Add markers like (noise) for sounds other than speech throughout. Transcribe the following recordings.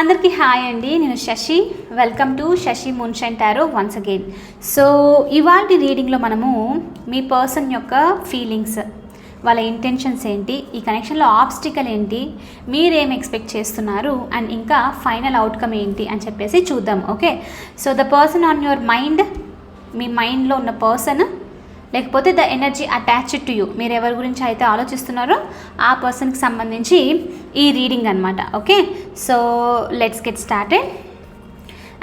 అందరికీ హాయ్ అండి. నేను Shashi. Welcome to Shashi moonshine tarot once again so ఇవాళ రీడింగ్లో మనము మీ పర్సన్ యొక్క ఫీలింగ్స్ వాళ్ళ ఇంటెన్షన్స్ ఏంటి ఈ కనెక్షన్లో ఆబ్స్టికల్ ఏంటి మీరేం ఎక్స్పెక్ట్ చేస్తున్నారు అండ్ ఇంకా ఫైనల్ అవుట్కమ్ ఏంటి అని చెప్పేసి చూద్దాం okay so the person on your mind మీ మైండ్లో ఉన్న పర్సన్ లేకపోతే the energy attached to you మీరు ఎవరి గురించి అయితే ఆలోచిస్తున్నారో ఆ పర్సన్కి సంబంధించి ఈ రీడింగ్ అనమాట okay so let's get started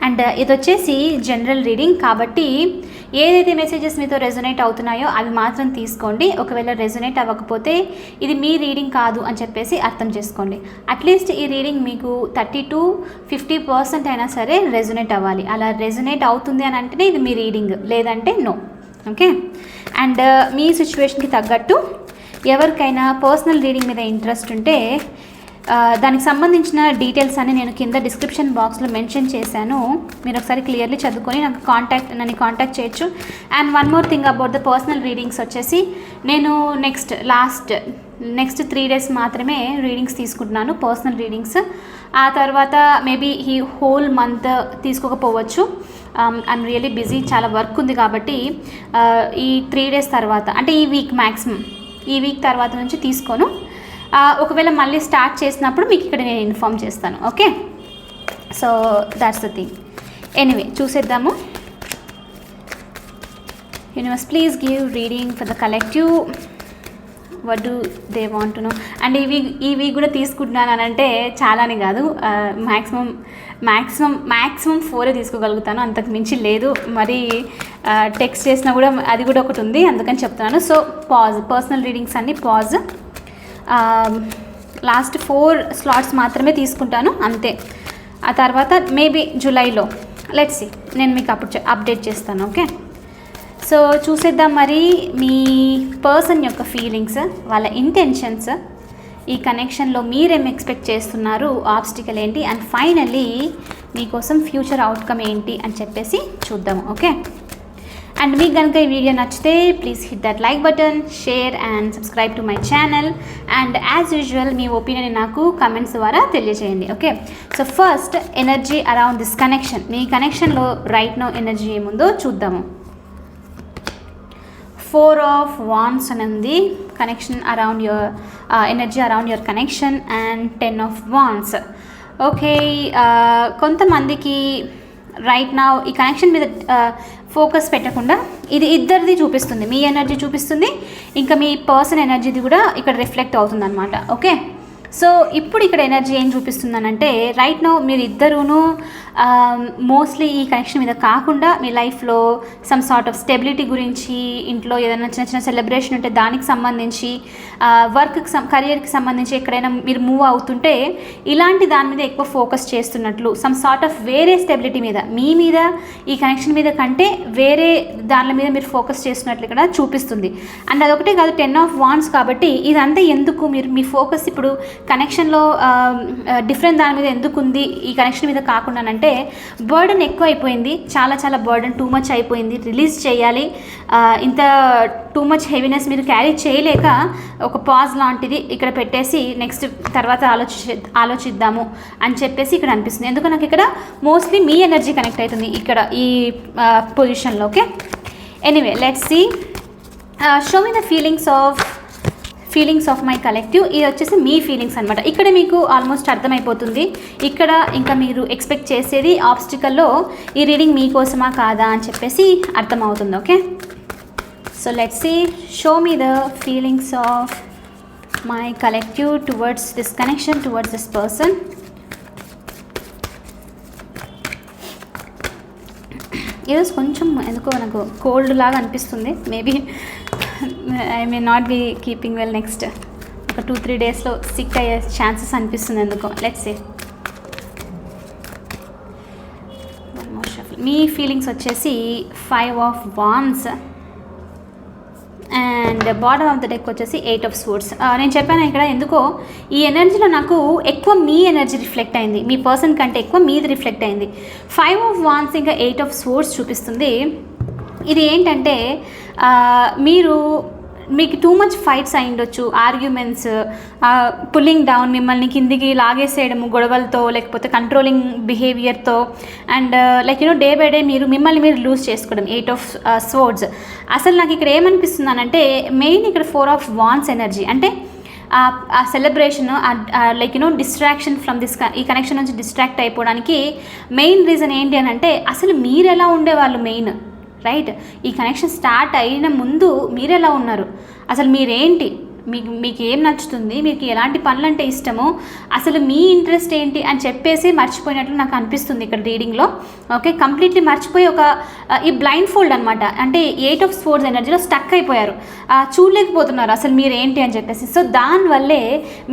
and ఇది వచ్చేసి జనరల్ రీడింగ్ కాబట్టి ఏదైతే మెసేజెస్ మీతో రెజొనేట్ అవుతున్నాయో అవి మాత్రం తీసుకోండి. ఒకవేళ రెజొనేట్ అవ్వకపోతే ఇది మీ రీడింగ్ కాదు అని చెప్పేసి అర్థం చేసుకోండి. అట్లీస్ట్ ఈ రీడింగ్ మీకు థర్టీ టు ఫిఫ్టీ పర్సెంట్ అయినా సరే రెజొనేట్ అవ్వాలి. అలా రెజొనేట్ అవుతుంది అని అంటేనే ఇది మీ రీడింగ్ లేదంటే నో ఓకే అండ్ uh, మీ సిచ్యువేషన్కి తగ్గట్టు ఎవరికైనా పర్సనల్ రీడింగ్ మీద ఇంట్రెస్ట్ ఉంటే దానికి సంబంధించిన డీటెయిల్స్ అన్ని నేను కింద డిస్క్రిప్షన్ బాక్స్లో మెన్షన్ చేశాను. మీరు ఒకసారి క్లియర్లీ చదువుకొని నాకు కాంటాక్ట్ నన్ను కాంటాక్ట్ చేయొచ్చు. And one more thing about the personal readings వచ్చేసి నేను next last next three days మాత్రమే రీడింగ్స్ తీసుకుంటున్నాను పర్సనల్ రీడింగ్స్. ఆ తర్వాత మేబీ ఈ హోల్ మంత్ తీసుకోకపోవచ్చు. ఐమ్ రియలీ బిజీ చాలా వర్క్ ఉంది కాబట్టి ఈ త్రీ డేస్ తర్వాత అంటే ఈ వీక్ మ్యాక్సిమం ఈ వీక్ తర్వాత నుంచి తీసుకోను. ఒకవేళ మళ్ళీ స్టార్ట్ చేసినప్పుడు మీకు ఇక్కడ నేను ఇన్ఫామ్ చేస్తాను okay so that's the thing anyway చూసేద్దాము. Universe please give reading for the collective what do they want know and ఇవి ఇవి కూడా తీసుకుంటున్నాను అని అంటే చాలానే కాదు మ్యాక్సిమం మ్యాక్సిమం మ్యాక్సిమం ఫోరే తీసుకోగలుగుతాను. అంతకు మించి లేదు. మరి టెక్స్ట్ చేసినా కూడా అది కూడా ఒకటి ఉంది. అందుకని చెప్తున్నాను. సో పాజ్ పర్సనల్ రీడింగ్స్ అన్ని పాజ్ లాస్ట్ ఫోర్ స్లాట్స్ మాత్రమే తీసుకుంటాను అంతే. ఆ తర్వాత మేబీ జూలైలో. లెట్స్ నేను మీకు అప్పుడు అప్డేట్ చేస్తాను ఓకే? సో చూసేద్దాం మరి మీ పర్సన్ యొక్క ఫీలింగ్స్ వాళ్ళ ఇంటెన్షన్స్ ఈ కనెక్షన్లో మీరేం ఎక్స్పెక్ట్ చేస్తున్నారు ఆబ్స్టికల్ ఏంటి అండ్ ఫైనల్లీ మీకోసం ఫ్యూచర్ అవుట్కమ్ ఏంటి అని చెప్పేసి చూద్దాం ఓకే? అండ్ మీకు కనుక ఈ వీడియో నచ్చితే please hit that like button share and subscribe to my channel and as usual me opinion నాకు కమెంట్స్ ద్వారా తెలియజేయండి okay so first energy around this connection మీ కనెక్షన్లో రైట్ నో ఎనర్జీ ఏముందో చూద్దాము. ఫోర్ ఆఫ్ వాన్స్ అని ఉంది. Connection around your energy around your connection and ten of wands okay కొంతమందికి right నా ఈ కనెక్షన్ మీద uh, ఫోకస్ పెట్టకుండా ఇది ఇద్దరిది చూపిస్తుంది. మీ ఎనర్జీ చూపిస్తుంది. ఇంకా మీ పర్సన్ ఎనర్జీది కూడా ఇక్కడ రిఫ్లెక్ట్ అవుతుంది అనమాట ఓకే? సో ఇప్పుడు ఇక్కడ ఎనర్జీ ఏం చూపిస్తుందనంటే రైట్ నో మీరు ఇద్దరూను Um, మోస్ట్లీ ఈ కనెక్షన్ మీద కాకుండా మీ లైఫ్లో సమ్ సార్ట్ ఆఫ్ స్టెబిలిటీ గురించి ఇంట్లో ఏదైనా చిన్న చిన్న సెలబ్రేషన్ ఉంటే దానికి సంబంధించి uh, వర్క్కి సం కెరియర్కి సంబంధించి ఎక్కడైనా మీరు మూవ్ అవుతుంటే ఇలాంటి దాని మీద ఎక్కువ ఫోకస్ చేస్తున్నట్లు సమ్ సార్ట్ ఆఫ్ వేరే స్టెబిలిటీ మీద మీ మీద ఈ కనెక్షన్ మీద కంటే వేరే దాని మీద మీరు ఫోకస్ చేస్తున్నట్లు ఇక్కడ చూపిస్తుంది. అండ్ అదొకటే కాదు టెన్ ఆఫ్ వాన్స్ కాబట్టి ఇదంతా ఎందుకు మీరు మీ ఫోకస్ ఇప్పుడు కనెక్షన్లో డిఫరెంట్ um, uh, దాని మీద ఎందుకు ఉంది ఈ కనెక్షన్ మీద కాకుండా అంటే బర్డన్ ఎక్కువ అయిపోయింది చాలా చాలా బర్డన్ టూ మచ్ అయిపోయింది. రిలీజ్ చేయాలి. ఇంత టూ మచ్ హెవీనెస్ మీరు క్యారీ చేయలేక ఒక పాజ్ లాంటిది ఇక్కడ పెట్టేసి నెక్స్ట్ తర్వాత ఆలోచి ఆలోచిద్దాము అని చెప్పేసి ఇక్కడ అనిపిస్తుంది. ఎందుకంటే నాకు ఇక్కడ మోస్ట్లీ మీ ఎనర్జీ కనెక్ట్ అవుతుంది ఇక్కడ ఈ పొజిషన్లో okay anyway let's see show me the feelings of feelings of my collective ఇది వచ్చేసి మీ ఫీలింగ్స్ అనమాట ఇక్కడ మీకు ఆల్మోస్ట్ అర్థమైపోతుంది. ఇక్కడ ఇంకా మీరు ఎక్స్పెక్ట్ చేసేది ఆబ్స్టికల్లో ఈ రీడింగ్ మీకోసమా కాదా అని చెప్పేసి అర్థమవుతుంది okay so let's see show me the feelings of my collective towards this connection towards this person ఈరోజు కొంచెం ఎందుకో నాకు కోల్డ్ లాగా అనిపిస్తుంది. Maybe I may not be keeping well next ఒక టూ త్రీ డేస్లో సిక్ అయ్యే ఛాన్సెస్ అనిపిస్తుంది ఎందుకో. లెట్స్ సే మీ ఫీలింగ్స్ వచ్చేసి five of wands and bottom of the deck వచ్చేసి ఎయిట్ ఆఫ్ స్పోర్ట్స్ నేను చెప్పాను ఇక్కడ ఎందుకో ఈ ఎనర్జీలో నాకు ఎక్కువ మీ ఎనర్జీ రిఫ్లెక్ట్ అయింది. మీ పర్సన్ కంటే ఎక్కువ మీది రిఫ్లెక్ట్ అయింది. ఫైవ్ ఆఫ్ వాన్స్ ఇంకా ఎయిట్ ఆఫ్ స్పోర్ట్స్ చూపిస్తుంది. ఇది ఏంటంటే మీరు మీకు టూ మచ్ ఫైట్స్ అయి ఉండొచ్చు ఆర్గ్యుమెంట్స్ పుల్లింగ్ డౌన్ మిమ్మల్ని కిందికి లాగేసేయడము గొడవలతో లేకపోతే controlling బిహేవియర్తో and like you know day by day మీరు మిమ్మల్ని మీరు లూజ్ చేసుకోవడం ఎయిట్ ఆఫ్ స్వోర్డ్స్ అసలు నాకు ఇక్కడ ఏమనిపిస్తుందనంటే మెయిన్ ఇక్కడ ఫోర్ ఆఫ్ వాన్స్ ఎనర్జీ అంటే ఆ celebration like you know distraction from this ఈ కనెక్షన్ నుంచి డిస్ట్రాక్ట్ అయిపోవడానికి మెయిన్ రీజన్ ఏంటి అని అంటే అసలు మీరు ఎలా ఉండేవాళ్ళు మెయిన్ రైట్? ఈ కనెక్షన్ స్టార్ట్ అయిన ముందు మీరు ఎలా ఉన్నారు? అసలు మీరేంటి? మీకు మీకు ఏం నచ్చుతుంది? మీకు ఎలాంటి పనులు అంటే ఇష్టము? అసలు మీ ఇంట్రెస్ట్ ఏంటి? అని చెప్పేసి మర్చిపోయినట్లు నాకు అనిపిస్తుంది ఇక్కడ రీడింగ్లో. ఓకే కంప్లీట్లీ మర్చిపోయి ఒక ఈ బ్లైండ్ ఫోల్డ్ అనమాట అంటే ఎయిట్ ఆఫ్ స్పోర్ట్స్ ఎనర్జీలో స్టక్ అయిపోయారు. చూడలేకపోతున్నారు అసలు మీరు ఏంటి అని చెప్పేసి. సో దానివల్లే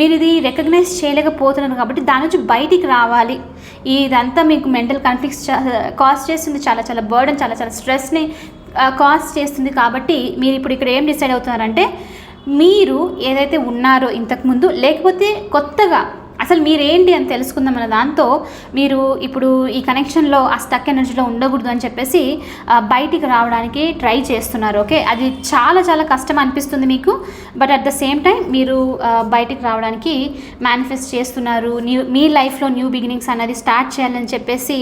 మీరు ఇది రికగ్నైజ్ చేయలేకపోతున్నారు కాబట్టి దాని నుంచి బయటికి రావాలి. ఇదంతా మీకు మెంటల్ కన్ఫ్లిక్స్ కాస్ట్ చేస్తుంది. చాలా చాలా బర్డన్ చాలా చాలా స్ట్రెస్ని కాస్ట్ చేస్తుంది. కాబట్టి మీరు ఇప్పుడు ఇక్కడ ఏం డిసైడ్ అవుతున్నారంటే మీరు ఏదైతే ఉన్నారో ఇంతకుముందు లేకపోతే కొత్తగా అసలు మీరేంటి అని తెలుసుకుందాం అన్న దాంతో మీరు ఇప్పుడు ఈ కనెక్షన్లో ఆ స్టక్ ఎనర్జీలో ఉండకూడదు అని చెప్పేసి బయటికి రావడానికి ట్రై చేస్తున్నారు ఓకే? అది చాలా చాలా కష్టం అనిపిస్తుంది మీకు but at the same time మీరు బయటికి రావడానికి మేనిఫెస్ట్ చేస్తున్నారు న్యూ మీ లైఫ్లో న్యూ బిగినింగ్స్ అనేది స్టార్ట్ చేయాలని చెప్పేసి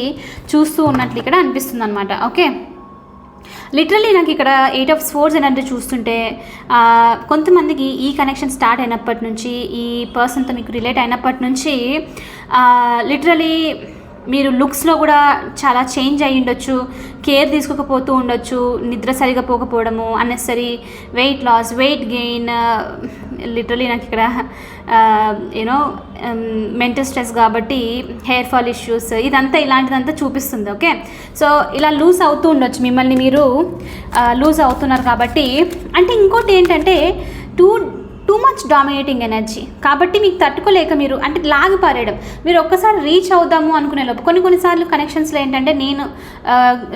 చూస్తూ ఉన్నట్లు ఇక్కడ అనిపిస్తుంది అనమాట ఓకే? లిటరలీ నాకు ఇక్కడ ఎయిట్ ఆఫ్ స్పోర్ట్స్ ఎనర్జీ చూస్తుంటే కొంతమందికి ఈ కనెక్షన్ స్టార్ట్ అయినప్పటి నుంచి ఈ పర్సన్తో మీకు రిలేట్ అయినప్పటి నుంచి లిటరలీ మీరు లుక్స్లో కూడా చాలా చేంజ్ అయ్యి ఉండొచ్చు కేర్ తీసుకోకపోతూ ఉండొచ్చు నిద్ర సరిగా పోకపోవడము unnecessary weight loss weight gain literally నాకు ఇక్కడ యూనో మెంటల్ స్ట్రెస్ కాబట్టి హెయిర్ ఫాల్ ఇష్యూస్ ఇదంతా ఇలాంటిదంతా చూపిస్తుంది ఓకే సో ఇలా లూజ్ అవుతూ ఉండొచ్చు. మిమ్మల్ని మీరు uh, లూజ్ అవుతున్నారు కాబట్టి. అంటే ఇంకోటి ఏంటంటే too too much dominating energy కాబట్టి మీకు తట్టుకోలేక మీరు అంటే లాగి పారేయడం మీరు ఒక్కసారి రీచ్ అవుదాము అనుకునే లోపు కొన్ని కొన్నిసార్లు కనెక్షన్స్లో ఏంటంటే నేను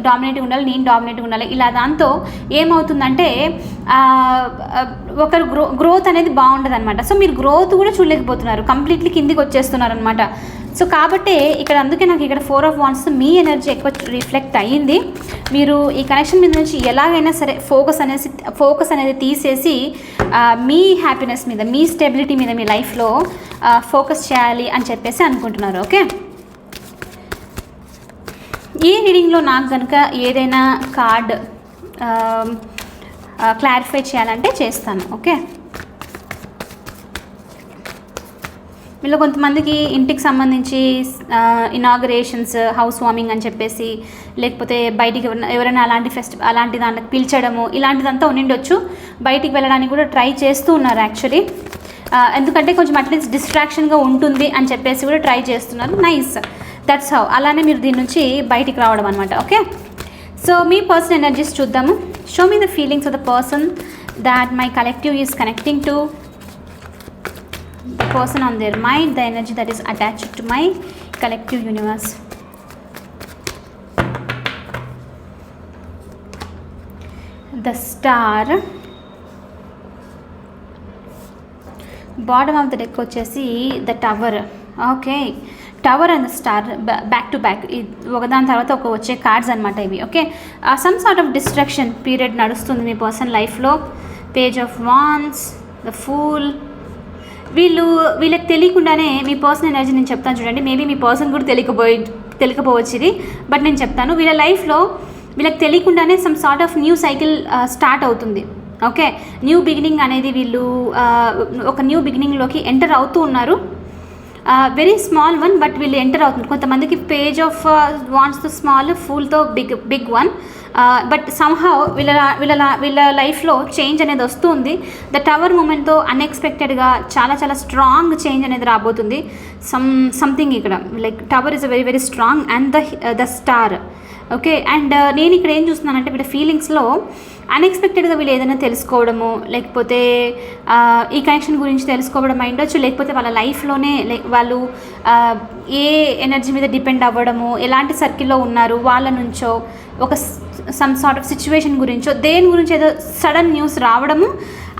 డామినేటింగ్ ఉండాలి నేను డామినేటింగ్ ఉండాలి. ఇలా దాంతో ఏమవుతుందంటే ఒకరు గ్రో గ్రోత్ అనేది బాగుండదు అనమాట సో మీరు గ్రోత్ కూడా చూడలేకపోతున్నారు. కంప్లీట్లీ కిందికి వచ్చేస్తున్నారు అనమాట సో కాబట్టి ఇక్కడ అందుకే నాకు ఇక్కడ ఫోర్ ఆఫ్ వాన్స్ మీ ఎనర్జీ ఎక్కువ రిఫ్లెక్ట్ అయ్యింది. మీరు ఈ కనెక్షన్ మీద నుంచి ఎలాగైనా సరే ఫోకస్ అనేసి ఫోకస్ అనేది తీసేసి మీ హ్యాపీనెస్ మీద మీ స్టెబిలిటీ మీద మీ లైఫ్లో ఫోకస్ చేయాలి అని చెప్పేసి అనుకుంటున్నారు ఓకే ఈ రీడింగ్లో నాకు కనుక ఏదైనా కార్డ్ క్లారిఫై చేయాలంటే చేస్తాను ఓకే వీళ్ళు కొంతమందికి ఇంటికి సంబంధించి ఇనాగరేషన్స్ హౌస్ వార్మింగ్ అని చెప్పేసి లేకపోతే బయటికి ఎవరైనా అలాంటి ఫెస్టివల్ అలాంటి దాంట్లో పిలిచడము ఇలాంటిదంతా ఉండిండొచ్చు. బయటికి వెళ్ళడానికి కూడా ట్రై చేస్తూ ఉన్నారు యాక్చువల్లీ ఎందుకంటే కొంచెం అట్లీస్ట్ డిస్ట్రాక్షన్గా ఉంటుంది అని చెప్పేసి కూడా ట్రై చేస్తున్నారు. నైస్ దట్స్ హౌ అలానే మీరు దీని నుంచి బయటికి రావడం అనమాట ఓకే? సో మీ పర్సన్ ఎనర్జీస్ చూద్దాము. Show me the feelings of the person that my collective is connecting to person on their mind, the energy that is attached to my collective universe. The star. Bottom of the deck వచ్చేసి the tower okay tower and star back to back ఒకదాని తర్వాత ఒక వచ్చే cards అనమాట ఇవి. Okay some sort of destruction period నడుస్తుంది మీ person లైఫ్లో page of wands the fool వీళ్ళు వీళ్ళకి తెలియకుండానే మీ పర్సనల్ ఎనర్జీ నేను చెప్తాను చూడండి. మేబీ మీ పర్సన్ కూడా తెలియకపోయి తెలియకపోవచ్చు ఇది బట్ నేను చెప్తాను వీళ్ళ లైఫ్లో వీళ్ళకి తెలియకుండానే some sort of new cycle start అవుతుంది. ఓకే న్యూ బిగినింగ్ అనేది వీళ్ళు uh, ఒక న్యూ బిగినింగ్లోకి ఎంటర్ అవుతూ ఉన్నారు. వెరీ స్మాల్ వన్ బట్ వీళ్ళు ఎంటర్ అవుతుంది కొంతమందికి page of wands the small ఫుల్తో big big one but somehow వీళ్ళ వీళ్ళ వీళ్ళ లైఫ్లో చేంజ్ అనేది వస్తుంది. ద టవర్ మూమెంట్తో అన్ఎక్స్పెక్టెడ్గా చాలా చాలా స్ట్రాంగ్ చేంజ్ అనేది రాబోతుంది. సమ్ సంథింగ్ ఇక్కడ like tower is a very very strong and the the star okay and నేను ఇక్కడ ఏం చూస్తున్నానంటే వీళ్ళ ఫీలింగ్స్లో అన్ఎక్స్పెక్టెడ్గా వీళ్ళు ఏదైనా తెలుసుకోవడము లేకపోతే ఈ కనెక్షన్ గురించి తెలుసుకోవడం అయి ఉండొచ్చు లేకపోతే వాళ్ళ లైఫ్లోనే లైక్ వాళ్ళు ఏ ఎనర్జీ మీద డిపెండ్ అవ్వడము ఎలాంటి సర్కిల్లో ఉన్నారు వాళ్ళ నుంచో ఒక సమ్ సార్ట్ ఆఫ్ సిచ్యువేషన్ గురించో దేని గురించి ఏదో సడన్ న్యూస్ రావడము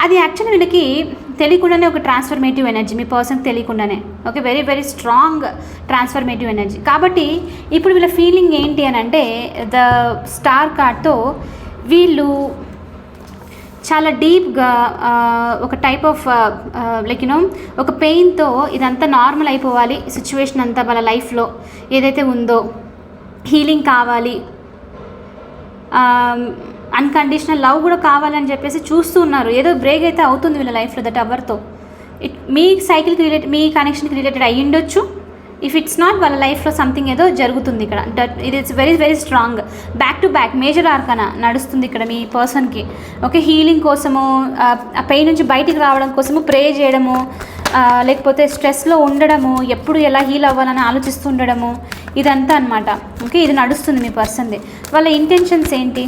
అది యాక్చువల్లీ వీళ్ళకి తెలియకుండానే ఒక ట్రాన్స్ఫర్మేటివ్ ఎనర్జీ మీ పర్సన్కి తెలియకుండానే. Okay very very strong transformative energy కాబట్టి ఇప్పుడు వీళ్ళ ఫీలింగ్ ఏంటి అని అంటే ద స్టార్ కార్డ్తో వీళ్ళు చాలా డీప్గా ఒక టైప్ ఆఫ్ లైక్ యూనో ఒక పెయిన్తో ఇదంతా నార్మల్ అయిపోవాలి సిచ్యువేషన్ అంతా వాళ్ళ లైఫ్లో ఏదైతే ఉందో. హీలింగ్ కావాలి. అన్కండిషనల్ లవ్ కూడా కావాలని చెప్పేసి చూస్తూ ఉన్నారు. ఏదో బ్రేక్ అయితే అవుతుంది వీళ్ళ లైఫ్లో దట్ అవర్తో ఇట్ మీ సైకిల్కి రిలేటెడ్ మీ కనెక్షన్కి రిలేటెడ్ అయ్యి ఉండొచ్చు ఇఫ్ ఇట్స్ నాట్ వాళ్ళ లైఫ్లో సంథింగ్ ఏదో జరుగుతుంది ఇక్కడ. ఇట్ ఇది it's very very strong back to back major arcana నడుస్తుంది ఇక్కడ మీ పర్సన్కి ఓకే హీలింగ్ కోసము ఆ పెయిన్ నుంచి బయటికి రావడం కోసము ప్రే చేయడము లేకపోతే స్ట్రెస్లో ఉండడము ఎప్పుడు ఎలా హీల్ అవ్వాలని ఆలోచిస్తూ ఉండడము ఇదంతా అనమాట ఓకే ఇది నడుస్తుంది మీ పర్సన్ది వాళ్ళ ఇంటెన్షన్స్ ఏంటి?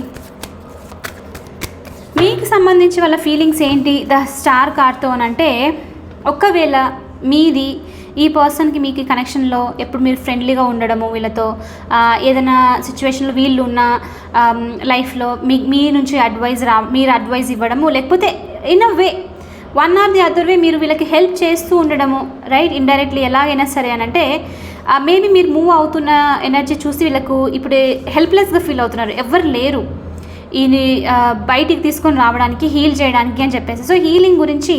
మీకు సంబంధించి వాళ్ళ ఫీలింగ్స్ ఏంటి? ద స్టార్ కార్డ్తో అని అంటే ఒకవేళ మీది ఈ పర్సన్కి మీకు కనెక్షన్లో ఎప్పుడు మీరు ఫ్రెండ్లీగా ఉండడము వీళ్ళతో ఏదైనా సిచ్యువేషన్లో వీళ్ళు ఉన్న లైఫ్లో మీ మీ నుంచి అడ్వైజ్ రా మీరు అడ్వైజ్ ఇవ్వడము లేకపోతే in a way one or the other way మీరు వీళ్ళకి హెల్ప్ చేస్తూ ఉండడము రైట్? ఇండైరెక్ట్లీ ఎలాగైనా సరే అని అంటే మేబీ మీరు మూవ్ అవుతున్న ఎనర్జీ చూసి వీళ్ళకు ఇప్పుడు హెల్ప్లెస్గా ఫీల్ అవుతున్నారు. ఎవరు లేరు. ఈయన బయటికి తీసుకొని రావడానికి హీల్ చేయడానికి అని చెప్పేసి. సో హీలింగ్ గురించి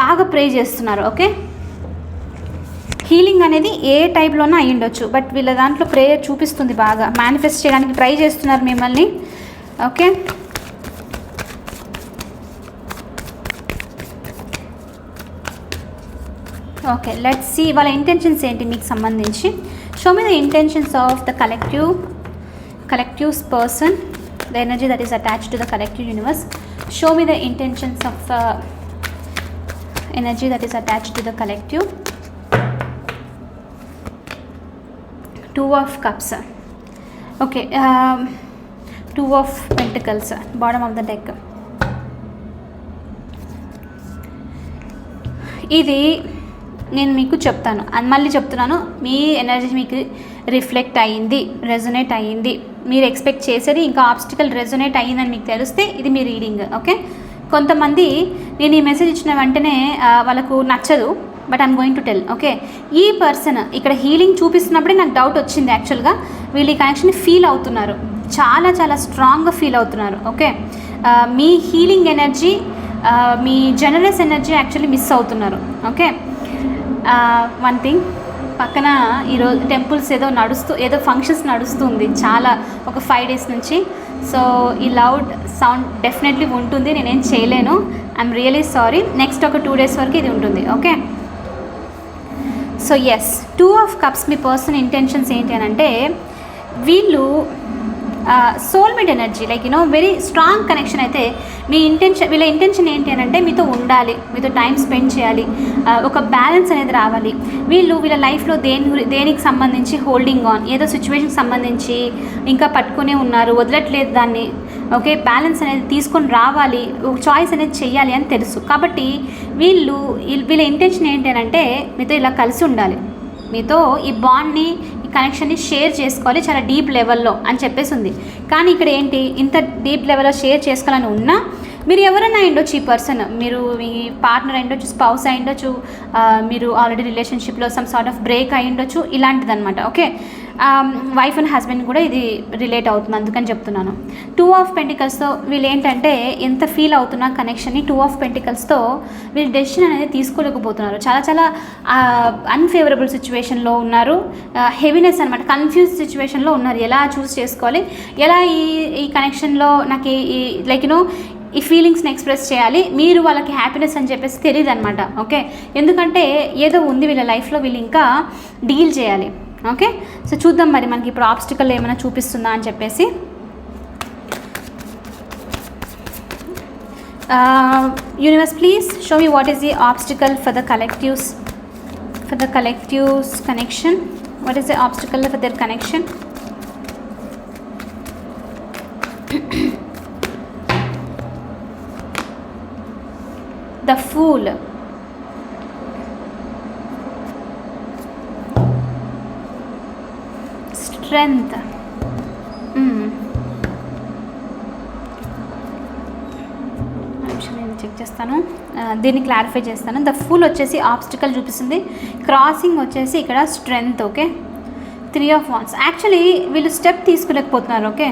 బాగా ప్రే చేస్తున్నారు ఓకే? హీలింగ్ అనేది ఏ టైప్లోనూ అయి ఉండొచ్చు. బట్ వీళ్ళ దాంట్లో ప్రేయర్ చూపిస్తుంది బాగా. మేనిఫెస్ట్ చేయడానికి ట్రై చేస్తున్నారు మిమ్మల్ని. ఓకే? ఓకే లెట్స్ సి వాళ్ళ ఇంటెన్షన్స్ ఏంటి మీకు సంబంధించి. Show me the intentions of the collective collectives person the energy that is attach to the collective universe show me the intentions of energy that is attached to the collective two of cups okay two of pentacles bottom of the deck. ఇది నేను మీకు చెప్తాను. మళ్ళీ చెప్తున్నాను. మీ energy మీకు reflect అయ్యింది resonate అయ్యింది మీరు ఎక్స్పెక్ట్ చేసేది ఇంకా ఆబ్స్టికల్ రెజొనేట్ అయ్యిందని మీకు తెలిస్తే ఇది మీ రీడింగ్ ఓకే? కొంతమంది నేను ఈ మెసేజ్ ఇచ్చిన వెంటనే వాళ్ళకు నచ్చదు. But I'm going to tell okay ఈ పర్సన్ ఇక్కడ హీలింగ్ చూపిస్తున్నప్పుడే నాకు డౌట్ వచ్చింది యాక్చువల్గా వీళ్ళు ఈ కనెక్షన్ ఫీల్ అవుతున్నారు. చాలా చాలా స్ట్రాంగ్గా ఫీల్ అవుతున్నారు ఓకే uh, మీ హీలింగ్ ఎనర్జీ uh, మీ జనరస్ ఎనర్జీ యాక్చువల్లీ మిస్ అవుతున్నారు ఓకే వన్ థింగ్ పక్కన ఈరోజు టెంపుల్స్ ఏదో నడుస్తూ ఏదో ఫంక్షన్స్ నడుస్తుంది చాలా ఒక ఫైవ్ డేస్ నుంచి. సో ఈ లౌడ్ సౌండ్ డెఫినెట్లీ ఉంటుంది నేనేం చేయలేను. ఐఎమ్ రియలీ సారీ నెక్స్ట్ ఒక టూ డేస్ వరకు ఇది ఉంటుంది okay so yes two of cups me person intentions ఏంటి అని అంటే వీళ్ళు soulmate energy like you know very strong connection అయితే మీ ఇంటెన్షన్ వీళ్ళ ఇంటెన్షన్ ఏంటి అని అంటే మీతో ఉండాలి మీతో టైం స్పెండ్ చేయాలి ఒక బ్యాలెన్స్ అనేది రావాలి. వీళ్ళు వీళ్ళ లైఫ్లో దేని దేనికి సంబంధించి హోల్డింగ్ ఆన్ ఏదో సిచ్యువేషన్కి సంబంధించి ఇంకా పట్టుకునే ఉన్నారు వదలట్లేదు దాన్ని ఓకే బ్యాలెన్స్ అనేది తీసుకొని రావాలి ఒక చాయిస్ అనేది చెయ్యాలి అని తెలుసు. కాబట్టి వీళ్ళు వీళ్ళ- వీళ్ళ ఇంటెన్షన్ ఏంటి అని అంటే మీతో ఇలా కలిసి ఉండాలి. మీతో ఈ బాండ్ని కనెక్షన్ని షేర్ చేసుకోవాలి చాలా డీప్ లెవెల్లో అని చెప్పేసి ఉంది. కానీ ఇక్కడ ఏంటి? ఇంత డీప్ లెవెల్లో షేర్ చేసుకోవాలని ఉన్నా మీరు ఎవరైనా అయిండొచ్చు ఈ పర్సన్ మీరు మీ పార్ట్నర్ అయిండొచ్చు స్పౌస్ అయిండొచ్చు మీరు ఆల్రెడీ రిలేషన్షిప్లో సమ్ సార్ట్ ఆఫ్ బ్రేక్ అయిండొచ్చు ఇలాంటిదన్నమాట. ఓకే వైఫ్ అండ్ హస్బెండ్ కూడా ఇది రిలేట్ అవుతుంది అందుకని చెప్తున్నాను. టూ ఆఫ్ పెంటికల్స్తో వీళ్ళు ఏంటంటే ఎంత ఫీల్ అవుతున్న కనెక్షన్ని టూ ఆఫ్ పెంటికల్స్తో వీళ్ళు డెసిషన్ అనేది తీసుకోలేకపోతున్నారు. చాలా చాలా uh, అన్ఫేవరబుల్ సిచ్యువేషన్లో ఉన్నారు. హెవీనెస్ అనమాట కన్ఫ్యూజ్ సిచ్యువేషన్లో ఉన్నారు. ఎలా చూస్ చేసుకోవాలి? ఎలా ఈ ఈ కనెక్షన్లో నాకు ఈ లైక్ యూనో ఈ ఫీలింగ్స్ని ఎక్స్ప్రెస్ చేయాలి? మీరు వాళ్ళకి హ్యాపీనెస్ అని చెప్పేసి తెలియదు అనమాట ఓకే ఎందుకంటే ఏదో ఉంది వీళ్ళ లైఫ్లో వీళ్ళు ఇంకా డీల్ చేయాలి. ఓకే సో చూద్దాం మరి మనకి ఇప్పుడు ఆబ్స్టికల్ ఏమైనా చూపిస్తుందా అని చెప్పేసి. Universe please show me what is the obstacle for the collectives for the collectives connection what is the obstacle for their connection the fool. Strength hmm. నేను చెక్ చేస్తాను. దీన్ని క్లారిఫై చేస్తాను. ద ఫుల్ వచ్చేసి obstacle చూపిస్తుంది. Crossing వచ్చేసి ఇక్కడ strength okay three of wands actually వీళ్ళు step తీసుకోలేకపోతున్నారు ఓకే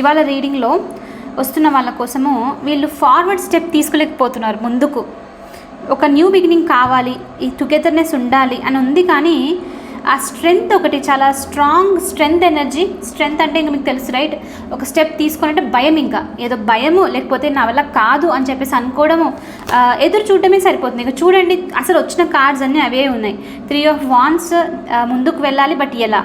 ఇవాళ రీడింగ్లో వస్తున్న వాళ్ళ కోసము వీళ్ళు ఫార్వర్డ్ స్టెప్ తీసుకోలేకపోతున్నారు ముందుకు. ఒక న్యూ బిగినింగ్ కావాలి ఈ టుగెదర్నెస్ ఉండాలి అని ఉంది కానీ ఆ స్ట్రెంగ్త్ ఒకటి చాలా స్ట్రాంగ్ స్ట్రెంగ్త్ ఎనర్జీ స్ట్రెంగ్త్ అంటే ఇంకా మీకు తెలుసు రైట్ ఒక స్టెప్ తీసుకున్నట్టే భయం ఇంకా. ఏదో భయము లేకపోతే నా వల్ల కాదు అని చెప్పేసి అనుకోవడము ఎదురు చూడటమే సరిపోతుంది. ఇంకా చూడండి అసలు వచ్చిన కార్డ్స్ అన్నీ అవే ఉన్నాయి. త్రీ ఆఫ్ వాన్స్ ముందుకు వెళ్ళాలి బట్ ఎలా?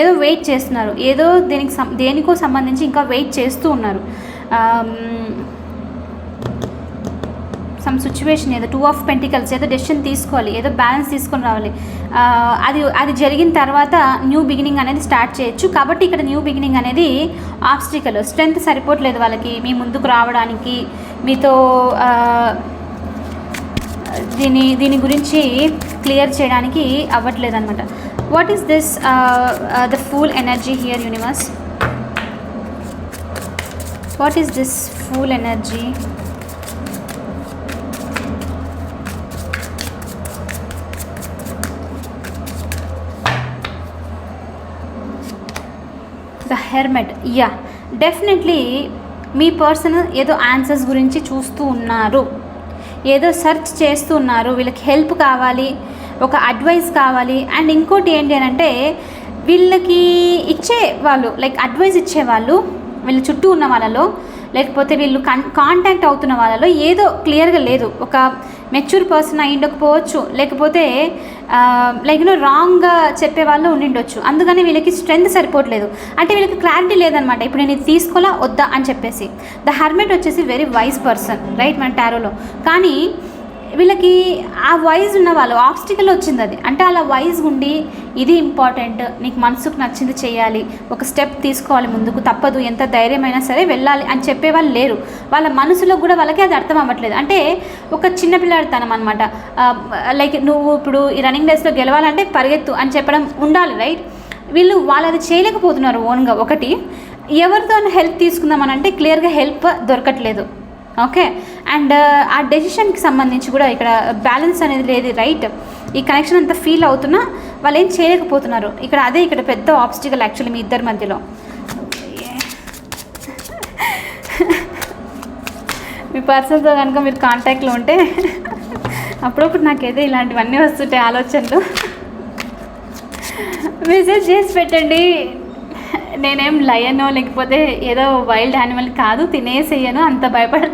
ఏదో వెయిట్ చేస్తున్నారు. ఏదో దేనికి దేనికో సంబంధించి ఇంకా వెయిట్ చేస్తూ ఉన్నారు. సమ్ సిచ్యువేషన్ ఏదో టూ ఆఫ్ పెంటికల్స్ ఏదో డెసిషన్ తీసుకోవాలి ఏదో బ్యాలెన్స్ తీసుకొని రావాలి. అది అది జరిగిన తర్వాత న్యూ బిగినింగ్ అనేది స్టార్ట్ చేయొచ్చు. కాబట్టి ఇక్కడ న్యూ బిగినింగ్ అనేది ఆబ్స్టికల్ స్ట్రెంగ్త్ సరిపోవట్లేదు వాళ్ళకి. మీ ముందుకు రావడానికి మీతో దీని దీని గురించి క్లియర్ చేయడానికి అవ్వట్లేదు అనమాట what is this the fool energy here universe what is this fool energy hermit. Yeah definitely me person ఏదో ఆన్సర్స్ గురించి చూస్తూ ఉన్నారు. ఏదో సెర్చ్ చేస్తూ ఉన్నారు. వీళ్ళకి హెల్ప్ కావాలి ఒక అడ్వైస్ కావాలి. అండ్ ఇంకోటి ఏంటి అని అంటే వీళ్ళకి ఇచ్చే వాళ్ళు లైక్ అడ్వైస్ ఇచ్చేవాళ్ళు వీళ్ళ చుట్టూ ఉన్న వాళ్ళలో లేకపోతే వీళ్ళు కన్ కాంటాక్ట్ అవుతున్న వాళ్ళలో ఏదో క్లియర్గా లేదు. ఒక మెచ్యూర్ పర్సన్ అయి ఉండకపోవచ్చు లేకపోతే లైక్ యూనో రాంగ్గా చెప్పే వాళ్ళు ఉండిండొచ్చు. అందుకని వీళ్ళకి స్ట్రెంగ్త్ సరిపోవట్లేదు. అంటే వీళ్ళకి క్లారిటీ లేదనమాట. ఇప్పుడు నేను ఇది తీసుకోవాలా? వద్దా? అని చెప్పేసి. ద హర్మెట్ వచ్చేసి వెరీ వైజ్ పర్సన్ రైట్ మన టారోలో కానీ వీళ్ళకి ఆ వైజ్ ఉన్న వాళ్ళు ఆబ్స్టికల్ వచ్చింది అది. అంటే అలా వైజ్ ఉండి ఇది ఇంపార్టెంట్ నీకు మనసుకు నచ్చింది చేయాలి ఒక స్టెప్ తీసుకోవాలి ముందుకు తప్పదు ఎంత ధైర్యమైనా సరే వెళ్ళాలి అని చెప్పే వాళ్ళు లేరు. వాళ్ళ మనసులో కూడా వాళ్ళకి అది అర్థం అవ్వట్లేదు. అంటే ఒక చిన్నపిల్లాడితనం అనమాట లైక్ నువ్వు ఇప్పుడు ఈ రన్నింగ్ రేస్లో గెలవాలంటే పరిగెత్తు అని చెప్పడం ఉండాలి రైట్ వీళ్ళు వాళ్ళు అది చేయలేకపోతున్నారు ఓన్గా ఒకటి ఎవరితో హెల్ప్ తీసుకుందామని అంటే క్లియర్గా హెల్ప్ దొరకట్లేదు. ఓకే అండ్ uh, ఆ డెసిషన్కి సంబంధించి కూడా ఇక్కడ బ్యాలెన్స్ అనేది లేదు రైట్ ఈ కనెక్షన్ అంతా ఫీల్ అవుతున్నా వాళ్ళు ఏం చేయలేకపోతున్నారు. ఇక్కడ అదే ఇక్కడ పెద్ద ఆబ్స్టికల్ యాక్చువల్లీ మీ ఇద్దరి మధ్యలో. (laughs) మీ పర్సన్తో కనుక మీరు కాంటాక్ట్లో ఉంటే (laughs) అప్పుడప్పుడు నాకైతే ఇలాంటివన్నీ వస్తుంటాయి ఆలోచనలు. (laughs) మెసేజ్ చేసి పెట్టండి. నేనేం లయనో లేకపోతే ఏదో వైల్డ్ యానిమల్ కాదు తినేసేయను. అంత భయపడ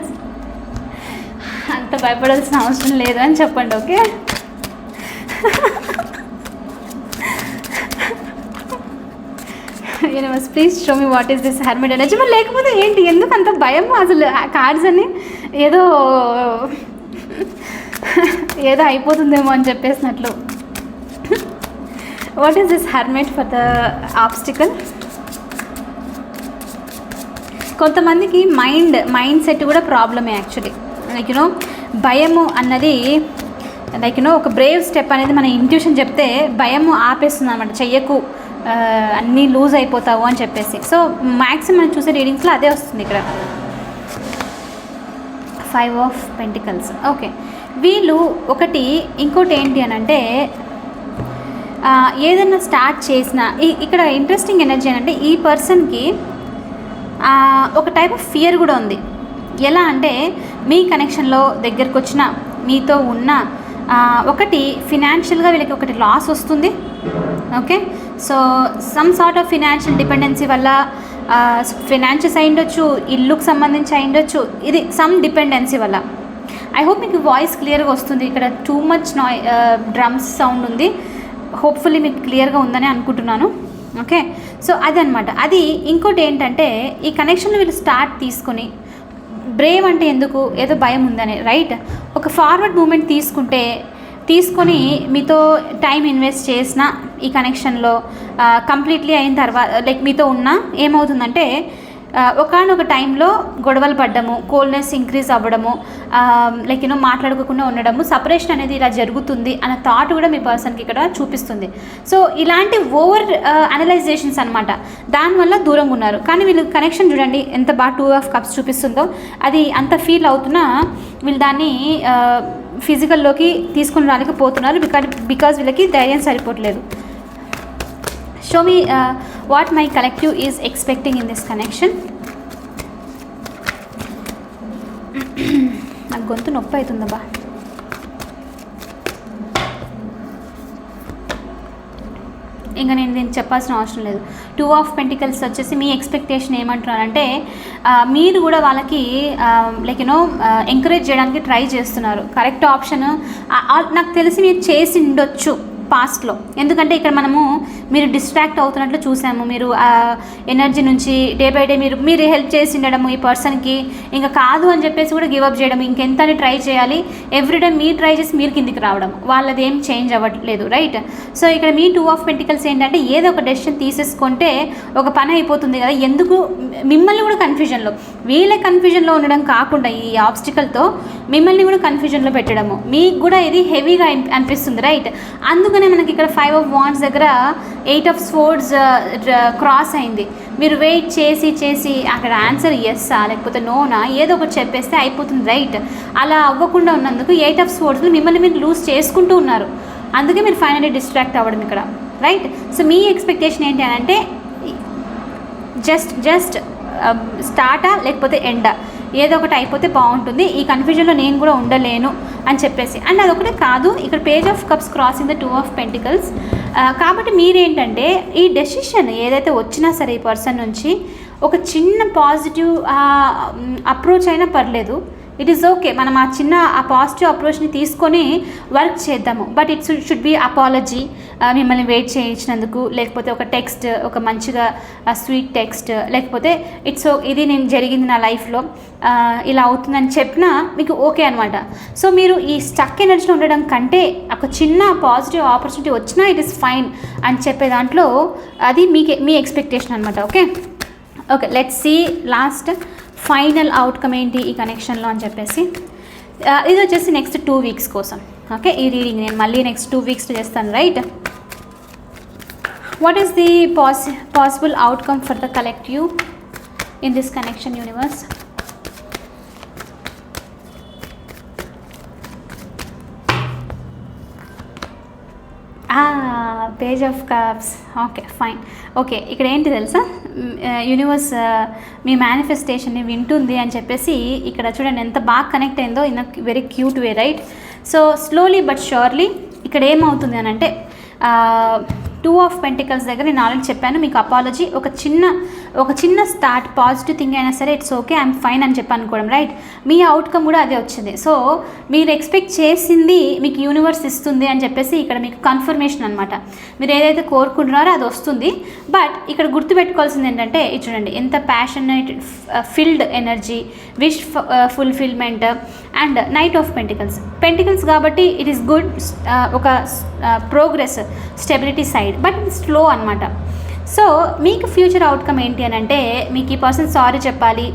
అంత భయపడాల్సిన అవసరం లేదు అని చెప్పండి okay? Universe please show me what is this hermit energy మరి లేకపోతే ఏంటి? ఎందుకు అంత భయం అసలు? ఆ కార్డ్స్ అని ఏదో ఏదో అయిపోతుందేమో అని చెప్పేసినట్లు. What is this hermit for the obstacle కొంతమందికి మైండ్ మైండ్ సెట్ కూడా ప్రాబ్లమే యాక్చువల్లీ లైక్ యూనో భయము అన్నది లైక్ యూనో ఒక బ్రేవ్ స్టెప్ అనేది మన ఇంట్యూషన్ చెప్తే భయము ఆపేస్తుంది అనమాట చెయ్యకు అన్నీ లూజ్ అయిపోతావు అని చెప్పేసి. సో మ్యాక్సిమం మనం చూసే రీడింగ్స్లో అదే వస్తుంది ఇక్కడ. ఫైవ్ ఆఫ్ పెంటికల్స్ ఓకే వీళ్ళు ఒకటి ఇంకోటి ఏంటి అని అంటే ఏదైనా స్టార్ట్ చేసిన ఈ- ఇక్కడ ఇంట్రెస్టింగ్ ఎనర్జీ అని అంటే ఈ పర్సన్కి ఒక టైప్ ఆఫ్ ఫియర్ కూడా ఉంది. ఎలా అంటే మీ కనెక్షన్లో దగ్గరకు వచ్చిన మీతో ఉన్న ఒకటి ఫినాన్షియల్గా వీళ్ళకి ఒకటి లాస్ వస్తుంది. Okay so some sort of financial dependency వల్ల ఫినాన్షియస్ అయి ఉండొచ్చు ఇల్లుకు సంబంధించి అయి ఉండొచ్చు ఇది సమ్ డిపెండెన్సీ వల్ల. ఐ హోప్ మీకు వాయిస్ క్లియర్గా వస్తుంది. ఇక్కడ too much noise drums sound ఉంది. హోప్ఫుల్లీ మీకు క్లియర్గా ఉందని అనుకుంటున్నాను. ఓకే? సో అదనమాట అది ఇంకోటి ఏంటంటే ఈ కనెక్షన్లు వీళ్ళు స్టార్ట్ తీసుకొని బ్రేవ్ అంటే ఎందుకు? ఏదో భయం ఉందని రైట్ ఒక ఫార్వర్డ్ మూమెంట్ తీసుకుంటే తీసుకొని మీతో టైం ఇన్వెస్ట్ చేసిన ఈ కనెక్షన్లో కంప్లీట్లీ అయిన తర్వాత లైక్ మీతో ఉన్న ఏమవుతుందంటే ఒకనొక టైంలో గొడవలు పడ్డము కోల్నెస్ ఇంక్రీజ్ అవ్వడము లైక్ యూనో మాట్లాడుకోకుండా ఉండడము సపరేషన్ అనేది ఇలా జరుగుతుంది అన్న థాట్ కూడా మీ పర్సన్కి ఇక్కడ చూపిస్తుంది. సో ఇలాంటి ఓవర్ అనలైజేషన్స్ అనమాట దానివల్ల దూరంగా ఉన్నారు. కానీ వీళ్ళు కనెక్షన్ చూడండి ఎంత బాగా టూ ఆఫ్ కప్స్ చూపిస్తుందో. అది అంత ఫీల్ అవుతున్నా వీళ్ళు దాన్ని ఫిజికల్లోకి తీసుకుని రాలేకపోతున్నారు. బికా బికాజ్ వీళ్ళకి ధైర్యం సరిపోవట్లేదు. Show me what my collective is expecting in this connection నాకు గొంతు నొప్పి అవుతుందబ్బా ఇంకా నేను దీన్ని చెప్పాల్సిన అవసరం లేదు. టూ ఆఫ్ పెంటికల్స్ వచ్చేసి మీ ఎక్స్పెక్టేషన్ ఏమంటున్నారంటే మీరు కూడా వాళ్ళకి లైక్ యూనో ఎంకరేజ్ చేయడానికి ట్రై చేస్తున్నారు. కరెక్ట్ ఆప్షన్ నాకు తెలిసి మీరు చేసి ఉండొచ్చు పాస్ట్లో ఎందుకంటే ఇక్కడ మనము మీరు డిస్ట్రాక్ట్ అవుతున్నట్లు చూసాము. మీరు ఆ ఎనర్జీ నుంచి డే బై డే మీరు మీరు హెల్ప్ చేసి ఉండడము ఈ పర్సన్కి ఇంకా కాదు అని చెప్పేసి కూడా గివ్ అప్ చేయడం. ఇంకెంత అని ట్రై చేయాలి ఎవ్రీడే మీరు ట్రై చేసి మీరు కిందికి రావడం. వాళ్ళది ఏం చేంజ్ అవ్వట్లేదు. రైట్ సో ఇక్కడ మీ టూ ఆఫ్ పెంటికల్స్ ఏంటంటే ఏదో ఒక డెసిషన్ తీసేసుకుంటే ఒక పని అయిపోతుంది కదా. ఎందుకు? మిమ్మల్ని కూడా కన్ఫ్యూజన్లో వీళ్ళే కన్ఫ్యూజన్లో ఉండడం కాకుండా ఈ ఆబ్స్టికల్తో మిమ్మల్ని కూడా కన్ఫ్యూజన్లో పెట్టడము. మీకు కూడా ఇది హెవీగా అనిపిస్తుంది. రైట్ అందుకనే మనకి ఇక్కడ ఫైవ్ ఆఫ్ వాన్స్ దగ్గర ఎయిట్ ఆఫ్ స్పోర్ట్స్ క్రాస్ అయింది. మీరు వెయిట్ చేసి చేసి అక్కడ ఆన్సర్ ఎస్సా లేకపోతే నోనా ఏదో ఒకటి చెప్పేస్తే అయిపోతుంది రైట్ అలా అవ్వకుండా ఉన్నందుకు ఎయిట్ ఆఫ్ స్పోర్ట్స్ మిమ్మల్ని మీరు లూజ్ చేసుకుంటూ ఉన్నారు. అందుకే మీరు ఫైనల్లీ డిస్ట్రాక్ట్ అవ్వడం ఇక్కడ రైట్ సో మీ ఎక్స్పెక్టేషన్ ఏంటి అని అంటే జస్ట్ జస్ట్ స్టార్టా లేకపోతే ఎండా ఏదో ఒకటి అయిపోతే బాగుంటుంది. ఈ కన్ఫ్యూజన్లో నేను కూడా ఉండలేను అని చెప్పేసి. అండ్ అదొకటే కాదు ఇక్కడ page of cups crossing the two of pentacles కాబట్టి మీరేంటంటే ఈ డెసిషన్ ఏదైతే వచ్చినా సరే ఈ పర్సన్ నుంచి ఒక చిన్న పాజిటివ్ అప్రోచ్ అయినా పర్లేదు. ఇట్ ఈస్ ఓకే మనం ఆ చిన్న ఆ పాజిటివ్ అప్రోచ్ని తీసుకొని వర్క్ చేద్దాము. But it's should be apology మిమ్మల్ని వెయిట్ చేయించినందుకు లేకపోతే ఒక టెక్స్ట్ ఒక మంచిగా స్వీట్ టెక్స్ట్ లేకపోతే ఇట్స్ ఇది నేను జరిగింది నా లైఫ్లో ఇలా అవుతుందని చెప్పినా మీకు ఓకే అనమాట సో మీరు ఈ స్టక్ ఎనర్జీలో ఉండడం కంటే ఒక చిన్న పాజిటివ్ ఆపర్చునిటీ వచ్చినా ఇట్ ఇస్ ఫైన్ అని చెప్పే దాంట్లో అది మీకు మీ ఎక్స్పెక్టేషన్ అనమాట okay okay let's see last final outcome ఏంటి ఈ కనెక్షన్లో అని చెప్పేసి? Uh, ఇది వచ్చేసి నెక్స్ట్ టూ వీక్స్ కోసం. ఓకే ఈ రీడింగ్ నేను మళ్ళీ నెక్స్ట్ టూ వీక్స్ చేస్తాను right what is the possi possible outcome for the collective in this connection universe page of cups okay fine okay ఇక్కడ ఏంటి తెలుసా? యూనివర్స్ మీ మేనిఫెస్టేషన్ని వింటుంది అని చెప్పేసి ఇక్కడ చూడండి ఎంత బాగా కనెక్ట్ అయిందో in very cute way right so slowly but surely ఇక్కడ ఏమవుతుంది అని అంటే టూ ఆఫ్ పెంటికల్స్ దగ్గర నేను ఆల్రెడీ చెప్పాను మీకు అపాలజీ ఒక చిన్న ఒక చిన్న స్టార్ట్ పాజిటివ్ థింగ్ అయినా సరే ఇట్స్ ఓకే ఐఎమ్ ఫైన్ అని చెప్పి అనుకోవడం రైట్ మీ అవుట్కమ్ కూడా అదే వచ్చింది. సో మీరు ఎక్స్పెక్ట్ చేసింది మీకు యూనివర్స్ ఇస్తుంది అని చెప్పేసి ఇక్కడ మీకు కన్ఫర్మేషన్ అనమాట మీరు ఏదైతే కోరుకుంటున్నారో అది వస్తుంది. బట్ ఇక్కడ గుర్తుపెట్టుకోవాల్సింది ఏంటంటే ఇది చూడండి ఎంత passionate filled energy wish fulfilment and knight of pentacles pentacles కాబట్టి ఇట్ ఈస్ గుడ్ ఒక progress stability side but slow అనమాట సో మీకు ఫ్యూచర్ అవుట్కమ్ ఏంటి అని అంటే మీకు ఈ పర్సన్ సారీ చెప్పాలి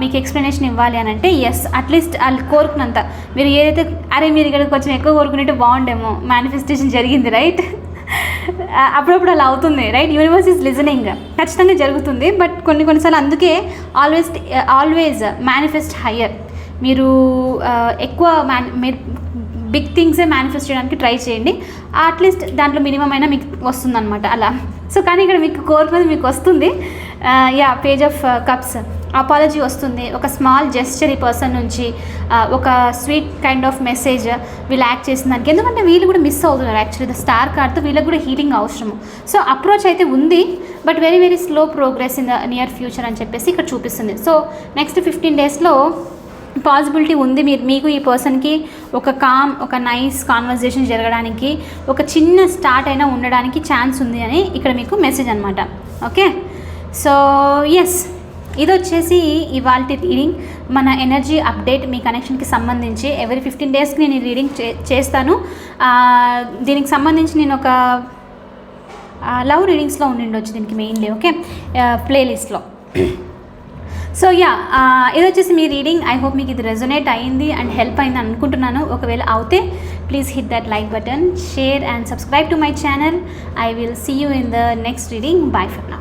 మీకు ఎక్స్ప్లెనేషన్ ఇవ్వాలి అని అంటే ఎస్ అట్లీస్ట్ వాళ్ళు కోరుకున్నంత. మీరు ఏదైతే అరే మీరు ఇక్కడికి కొంచెం ఎక్కువ కోరుకునేట్టు బాగుండేమో మేనిఫెస్టేషన్ జరిగింది రైట్ అప్పుడప్పుడు అలా అవుతుంది రైట్ యూనివర్స్ ఈజ్ లిజనింగ్ ఖచ్చితంగా జరుగుతుంది బట్ కొన్ని కొన్నిసార్లు అందుకే ఆల్వేస్ ఆల్వేస్ మేనిఫెస్ట్ హయ్యర్ మీరు ఎక్కువ మ్యాన్ మీరు బిగ్ థింగ్సే మేనిఫెస్ట్ చేయడానికి ట్రై చేయండి. అట్లీస్ట్ దాంట్లో మినిమం అయినా మీకు వస్తుందన్నమాట అలా. సో కానీ ఇక్కడ మీకు కోరుకున్నది మీకు వస్తుంది. Yeah page of cups apology వస్తుంది. ఒక స్మాల్ జెస్చర్ ఈ పర్సన్ నుంచి ఒక స్వీట్ కైండ్ ఆఫ్ మెసేజ్ వీళ్ళు యాక్ట్ చేసిన దానికి ఎందుకంటే వీళ్ళు కూడా మిస్ అవుతున్నారు యాక్చువల్లీ ద స్టార్ కార్డ్తో వీళ్ళకి కూడా హీలింగ్ అవసరము. సో అప్రోచ్ అయితే ఉంది but very very slow progress in the near future అని చెప్పేసి ఇక్కడ చూపిస్తుంది. సో నెక్స్ట్ ఫిఫ్టీన్ డేస్లో పాసిబిలిటీ ఉంది. మీరు మీకు ఈ పర్సన్కి ఒక కామ్ ఒక నైస్ కాన్వర్జేషన్ జరగడానికి ఒక చిన్న స్టార్ట్ అయినా ఉండడానికి ఛాన్స్ ఉంది అని ఇక్కడ మీకు మెసేజ్ అనమాట ఓకే? సో ఎస్ ఇది వచ్చేసి ఇవాళ రీడింగ్. మన ఎనర్జీ అప్డేట్ మీ కనెక్షన్కి సంబంధించి ఎవరి ఫిఫ్టీన్ డేస్కి నేను ఈ రీడింగ్ చే చేస్తాను. దీనికి సంబంధించి నేను ఒక లవ్ రీడింగ్స్లో ఉండిండొచ్చు దీనికి మెయిన్లీ ఓకే? ప్లేలిస్ట్లో. (clears throat) సో యా ఇది వచ్చేసి మీ రీడింగ్ ఐ హోప్ మీకు ఇది రెజొనేట్ అయింది అండ్ హెల్ప్ అయింది అనుకుంటున్నాను. ఒకవేళ అవుతే please hit that like button share and subscribe to my channel I will see you in the next reading bye for నా